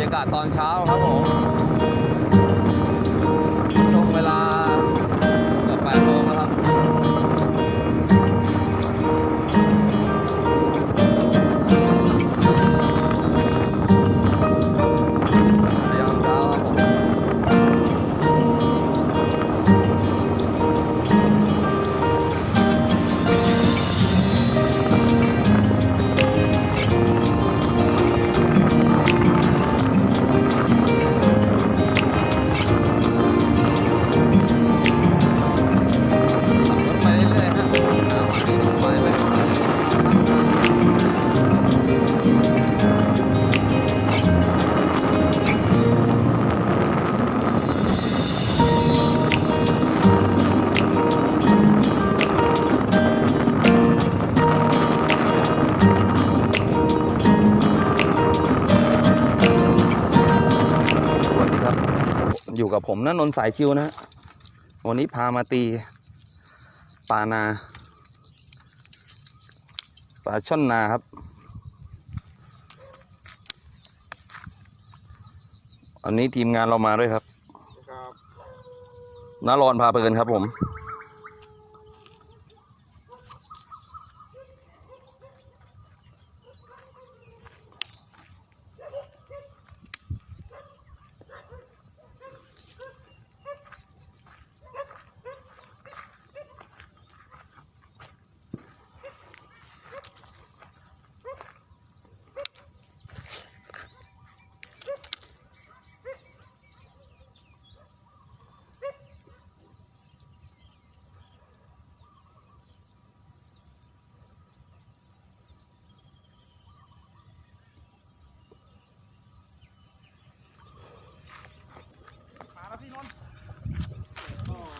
รยากาศตอนเช้าครับผม อยู่กับผมนะนนท์สายชิวนะฮะวันนี้พามาตีปลานาปลาช่อนนาครับ อันนี้ทีมงานเรามาด้วยครับครับนารอนพาเพลินครับผม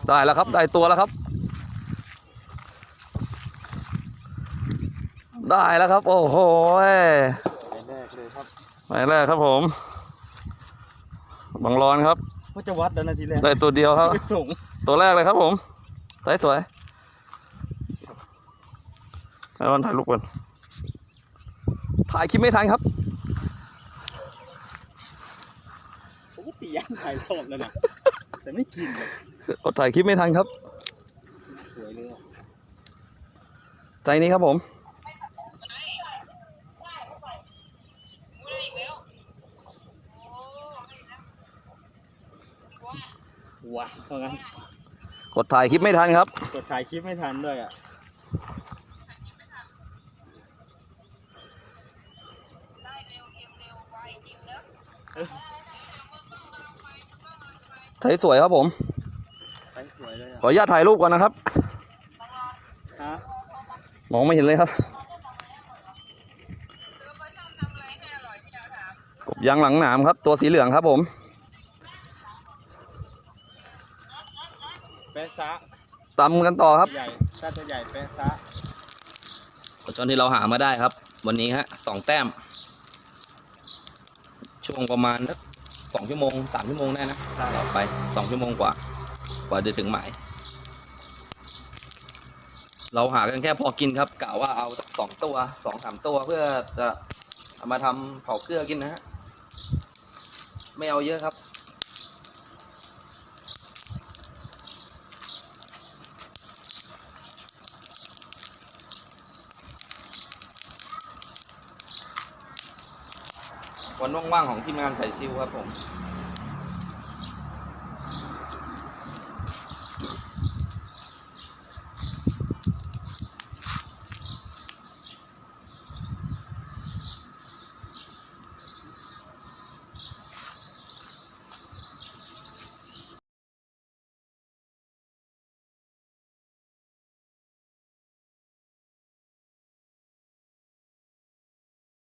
ได้แล้วครับ ได้ตัวแล้วครับ ได้แล้วครับ โอ้โหยแรกเลยครับหมายแรกครับผมบังร้อนครับว่าจะวัดแล้วนาทีแรกได้ตัวเดียวครับส่งตัวแรกเลยครับผมสวยสวยให้รอนถ่ายรูปก่อนถ่ายคลิปไม่ทันครับผมก็ตีย่างถ่ายทอดแล้วนะ แต่ไม่กินเลยกดถ่ายคลิปไม่ทันครับ สวยเลยอะใจนี้ครับผม ว้าเพราะงั้นกดถ่ายคลิปไม่ทันครับ กดถ่ายคลิปไม่ทันด้วยอะ ถ่ายสวยครับผมใช้สวยเลยอะขออนุญาตถ่ายรูปก่อนนะครับฮะมองไม่เห็นเลยครับกบยางหลังหนามครับ ตัวสีเหลืองครับผมแปะซะตำกันต่อครับใหญ่ถ้าตัวใหญ่แปะซะจนที่เราหามาได้ครับ วันนี้ฮะสองแต้ม ช่วงประมาณสัก สองชั่วโมงสามชั่วโมงได้นะเราไปสองชั่วโมงกว่า กว่าจะถึงหมาย เราหากันแค่พอกินครับกะว่าเอาสักสองตัวสองสามตัวเพื่อจะเอามาทำเผาเกลือกินนะฮะไม่เอาเยอะครับ วันว่างๆของทีมงานสายซิลครับผม